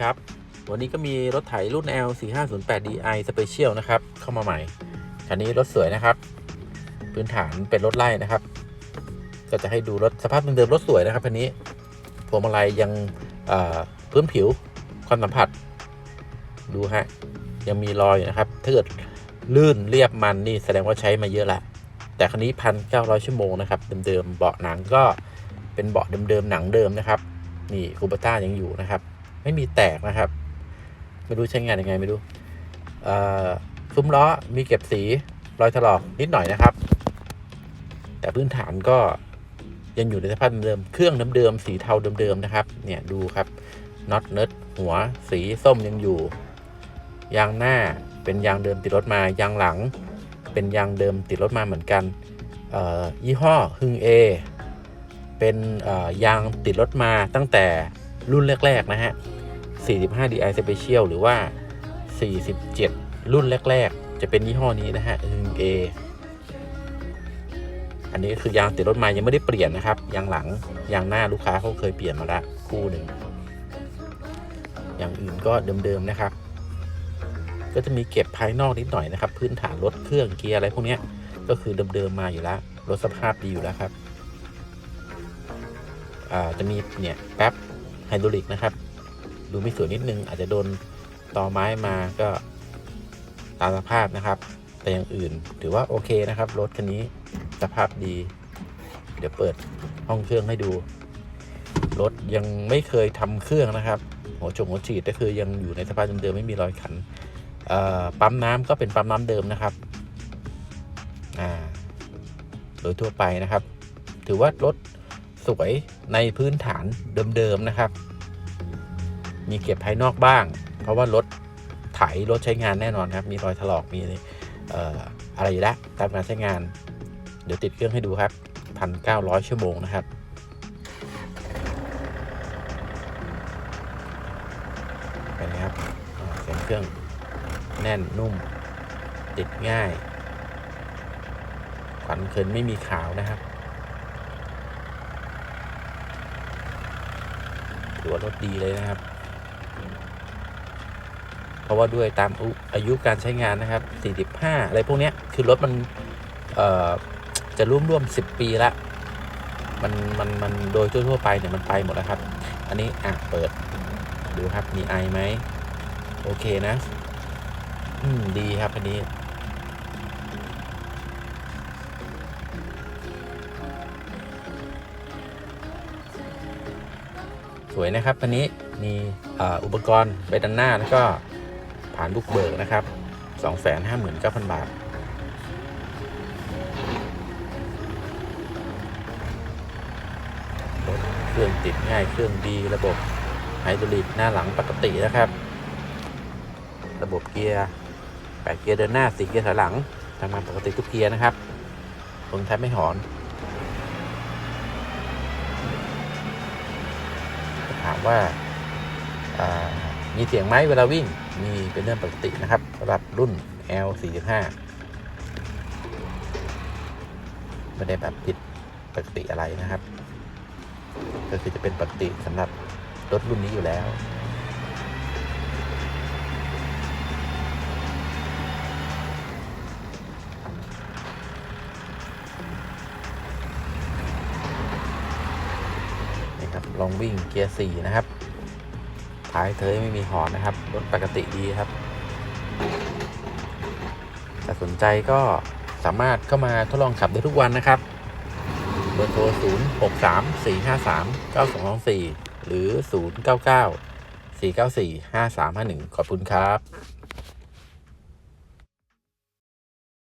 ครับ วันนี้ก็มีรถไถรุ่น L 4 5 0 8 DI Special นะครับ เข้ามาใหม่ คันนี้รถสวยนะครับ พื้นฐานเป็นรถไล่นะครับ ก็จะให้ดูรถสภาพเดิมๆรถสวยนะครับคันนี้พวงมาลัยยังพื้นผิวความสัมผัส ดูฮะ ยังมีรอยนะครับ ถ้าเกิดลื่นเรียบมันนี่แสดงว่าใช้มาเยอะแหละ แต่คันนี้พันเก้าร้อยชั่วโมงนะครับ เดิมๆเบาะหนังก็เป็นเบาะเดิมๆหนังเดิมนะครับ นี่คูปต้ายังอยู่นะครับ ไม่มีแตกนะครับ ไม่รู้ใช้งานยังไงไม่รู้ซุ้มล้อมีเก็บสีรอยถลอกนิดหน่อยนะครับ แต่พื้นฐานก็ยังอยู่ในสภาพเดิมเครื่องเดิมๆสีเทาเดิมๆนะครับ เนี่ยดูครับน็อตเนิร์ดหัวสีส้มยังอยู่ ยางหน้าเป็นยางเดิมติดรถมายางหลัง เป็นยางเดิมติดรถมาเหมือนกันยี่ห้อฮึงเอเป็นยางติดรถมาตั้งแต่ รุ่นแรก ๆ นะฮะ 45 DI Special หรือว่า 47 รุ่นแรก ๆ จะเป็นยี่ห้อนี้นะฮะฮึงเออันนี้คือยางติดรถมายังไม่ได้เปลี่ยนนะครับ ยางหลัง ยางหน้าลูกค้าเขาเคยเปลี่ยนมาละคู่หนึ่ง อย่างอื่นก็เดิม ๆ นะครับ ก็จะมีเก็บภายนอกนิดหน่อยนะครับ พื้นฐานรถเครื่องเกียร์อะไรพวกนี้ก็คือเดิมๆมาอยู่แล้วรถสภาพดีอยู่แล้วครับอ่าจะมีเนี่ยแป๊บ ไฮดรอลิกนะครับ ดูไม่สวยนิดนึง อาจจะโดนตอไม้มาก็ตามสภาพนะครับ แต่อย่างอื่นถือว่าโอเคนะครับ รถคันนี้สภาพดี เดี๋ยวเปิดห้องเครื่องให้ดู รถยังไม่เคยทำเครื่องนะครับ หัวจงหัวฉีดก็คือยังอยู่ในสภาพเดิมๆไม่มีรอยขันปั๊มน้ำก็เป็นปั๊มน้ำเดิมนะครับโดยทั่วไปนะครับ ถือว่ารถ สวยในพื้นฐานเดิมๆนะครับ มีเก็บภายนอกบ้าง เพราะว่ารถไถรถใช้งานแน่นอนครับ มีรอยถลอกมีอะไรอยู่แล้วตามการใช้งาน เดี๋ยวติดเครื่องให้ดูครับพันเก้าร้อยชั่วโมงนะครับไปนะครับเสียงเครื่องแน่นนุ่ม ติดง่ายขวัญเคินไม่มีขาวนะครับ ถือว่ารถดีเลยนะครับ เพราะว่าด้วยตามอายุการใช้งานนะครับ 45 อะไรพวกนี้คือรถมันจะร่วมร่วม 10 ปีละมันมันมันโดยทั่วๆไปเนี่ยมันไปหมดแล้วครับ อันนี้อะเปิดดูครับมีไอไหมโอเคนะ อืม ดีครับอันนี้ สวยนะครับอันนี้มีอุปกรณ์ไปด้านหน้าแล้วก็ผ่านลูกเบิกนะครับ 259,000 บาทรถเครื่องติดง่ายเครื่องดีระบบไฮดรอลิกหน้าหลังปกตินะครับ ระบบเกียร์แปดเกียร์เดินหน้าสี่เกียร์ถอยหลังทำงานปกติทุกเกียร์นะครับลงแทบไม่หอนามว่าอ่ามีเสียงไหมเวลาวิ่ง มีเป็นเรื่องปกตินะครับสำหรับรุ่น L45 ไม่ได้แบบผิดปกติอะไรนะครับ ก็คือจะเป็นปกติสำหรับรถรุ่นนี้อยู่แล้ว รองวิ่งเกียร์สี่นะครับท้ายเธอไม่มีหอนนะครับรถปกติดีครับถ้าสนใจก็สามารถเข้ามาทดลองขับได้ทุกวันนะครับเบอร์โทร 0 6 3 4 5 3 9 2 2 4 หรือ 0 9 9 4 9 4 5 3 5 1 ขอบคุณครับ